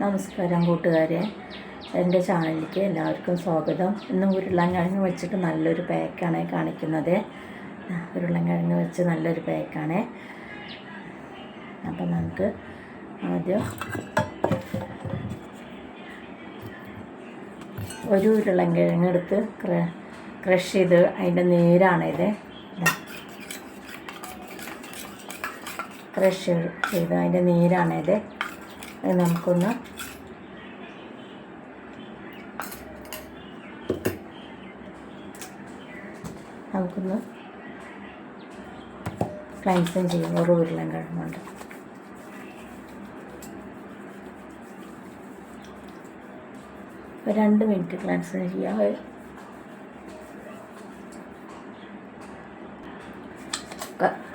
നമസ്കാരം കൂട്ടുകാരെ. എന്റെ ചാനലിലേക്ക് എല്ലാവർക്കും സ്വാഗതം. ഇന്ന് ഉരുളൻകിഴങ്ങ് വെച്ചിട്ട് നല്ലൊരു പാക്കാണ് കാണിക്കുന്നത്. ഉരുളൻകിഴങ്ങ് വെച്ച് നല്ലൊരു പാക്കാണ്. അപ്പം നമുക്ക് ആദ്യം ഒരു ഉരുളൻകിഴങ്ങ് എടുത്ത് ക്ര- ക്രഷ് ചെയ്ത് അതിന്റെ നീരാണിത്. ക്രഷ് ചെയ്ത് അതിന്റെ നീരാണിത് നമുക്കൊന്ന് നമുക്കൊന്ന് ക്ലൈൻസും ചെയ്യും. ഒരു ഉരുളൻ കിഴങ്ങുണ്ട് രണ്ട് മിനിറ്റ് ക്ലൻസ് ചെയ്യാം.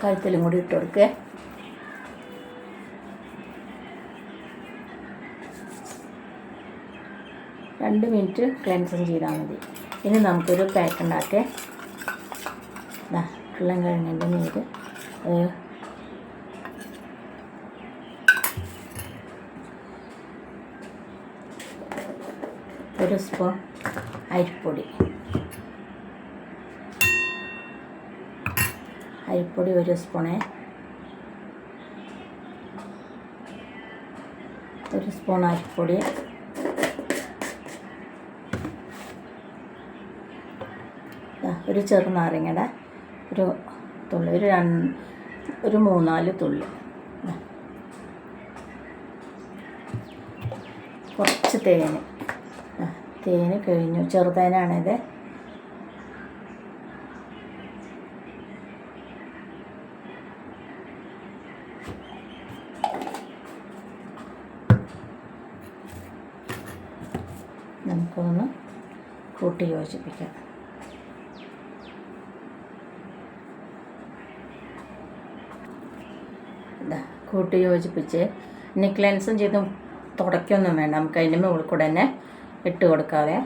കഴുത്തിലും കൂടി ഇട്ട് കൊടുക്കേ. രണ്ട് മിനിറ്റ് ക്ലെൻസിങ് ചെയ്താൽ മതി. ഇനി നമുക്കൊരു പാക്ക് ഉണ്ടാക്കാം വെള്ളം കിഴങ്ങിന്റെ നീര്. ഒരു സ്പൂൺ അരിപ്പൊടി. അരിപ്പൊടി ഒരു സ്പൂണേ ഒരു സ്പൂൺ അരിപ്പൊടി. ഒരു ചെറുനാരങ്ങയുടെ ഒരു തുള്ളി ഒരു രണ്ട് ഒരു മൂന്നാൽ തുള്ളി. കുറച്ച് ദാ, തേന് കഴിഞ്ഞു. ചെറുതേനാണിത് നമുക്കൊന്ന് കൂട്ടി യോജിപ്പിക്കാം ഇതാ കൂട്ടി യോജിപ്പിച്ച് ഇനി ക്ലെൻസും ചെയ്ത് തുടയ്ക്കൊന്നും വേണ്ട. നമുക്ക് അതിന്റെ മുകളിൽ കൂടെ തന്നെ ഇട്ട് കൊടുക്കാവേ.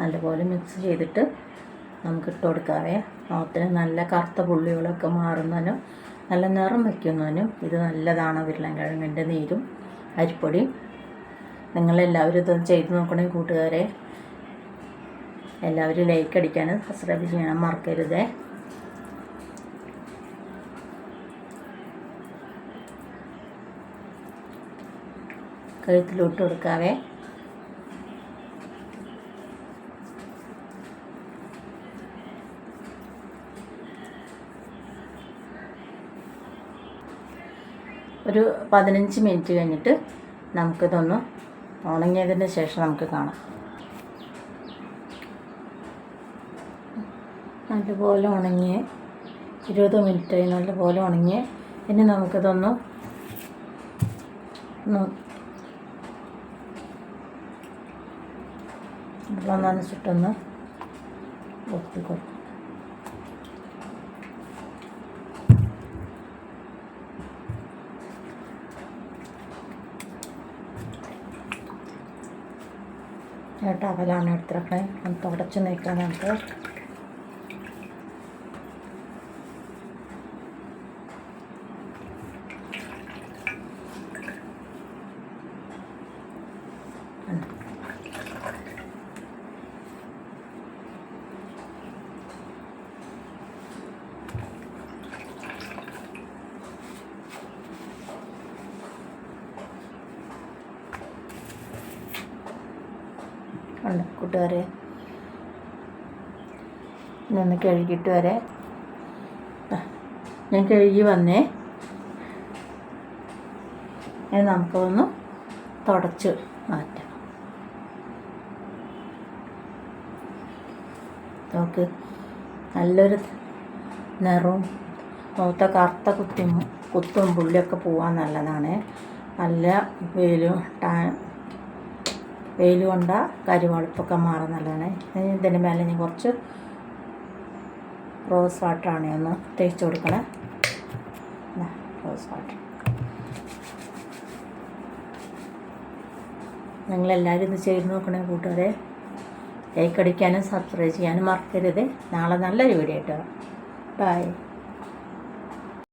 നല്ലപോലെ മിക്സ് ചെയ്തിട്ട് നമുക്ക് ഇട്ട് കൊടുക്കാവേ. മുഖത്തിന് നല്ല കറുത്ത പുള്ളികളൊക്കെ മാറുന്നതിനും നല്ല നിറം വയ്ക്കുന്നതിനും ഇത് നല്ലതാണ് ഉരുളൻകിഴങ്ങിന്റെ നീരും അരിപ്പൊടിയും. നിങ്ങളെല്ലാവരും ഇത് ചെയ്ത് നോക്കണേ കൂട്ടുകാരെ. എല്ലാവരും ലൈക്ക് അടിക്കാൻ സബ്സ്ക്രൈബ് ചെയ്യണം മറക്കരുതേ. കഴുത്തിലോട്ട് കൊടുക്കാവേ. ഒരു പതിനഞ്ച് മിനിറ്റ് കഴിഞ്ഞിട്ട് നമുക്കിതൊന്ന് ഉണങ്ങിയതിന് ശേഷം നമുക്ക് കാണാം. നല്ലപോലെ ഉണങ്ങി ഇരുപത് മിനിറ്റായി നല്ലപോലെ ഉണങ്ങി ഇനി നമുക്കിതൊന്ന് വെള്ളം നനച്ചിട്ടൊന്ന് ഒത്തി കൊടുക്കും. ടവലാണ് എടുത്തിറക്കണേ തുടച്ച് നീക്കാൻ നമുക്ക് ഉണ്ട് കൂട്ടുകാരെ. ഇനി കഴുകിയിട്ട് വരെ. ഞാൻ കഴുകി വന്നേ. നമുക്കൊന്ന് തുടച്ച് മാറ്റാം. നമുക്ക് നല്ലൊരു നിറവും മുഖത്തെ കറുത്ത കുത്തും കുത്തും പുള്ളിയൊക്കെ പോവാൻ നല്ലതാണ്. നല്ല വെയിലും ടാ വെയിൽ കൊണ്ട കരിവളുപ്പൊക്കെ മാറാൻ നല്ലതാണ്. ഇതിന്റെ മേലെ ഞാൻ കുറച്ച് റോസ് വാട്ടറാണ് ഒന്ന് തേച്ച് കൊടുക്കണേ. Rose water. നിങ്ങളെല്ലാവരും ഇത് ചെയ്ത് നോക്കണേ കൂട്ടുകാരെ. ലൈക്ക് അടിക്കാനും സബ്സ്ക്രൈബ് ചെയ്യാനും മറക്കരുത്. നാളെ നല്ലൊരു വീഡിയോ ആയിട്ട് ബൈ.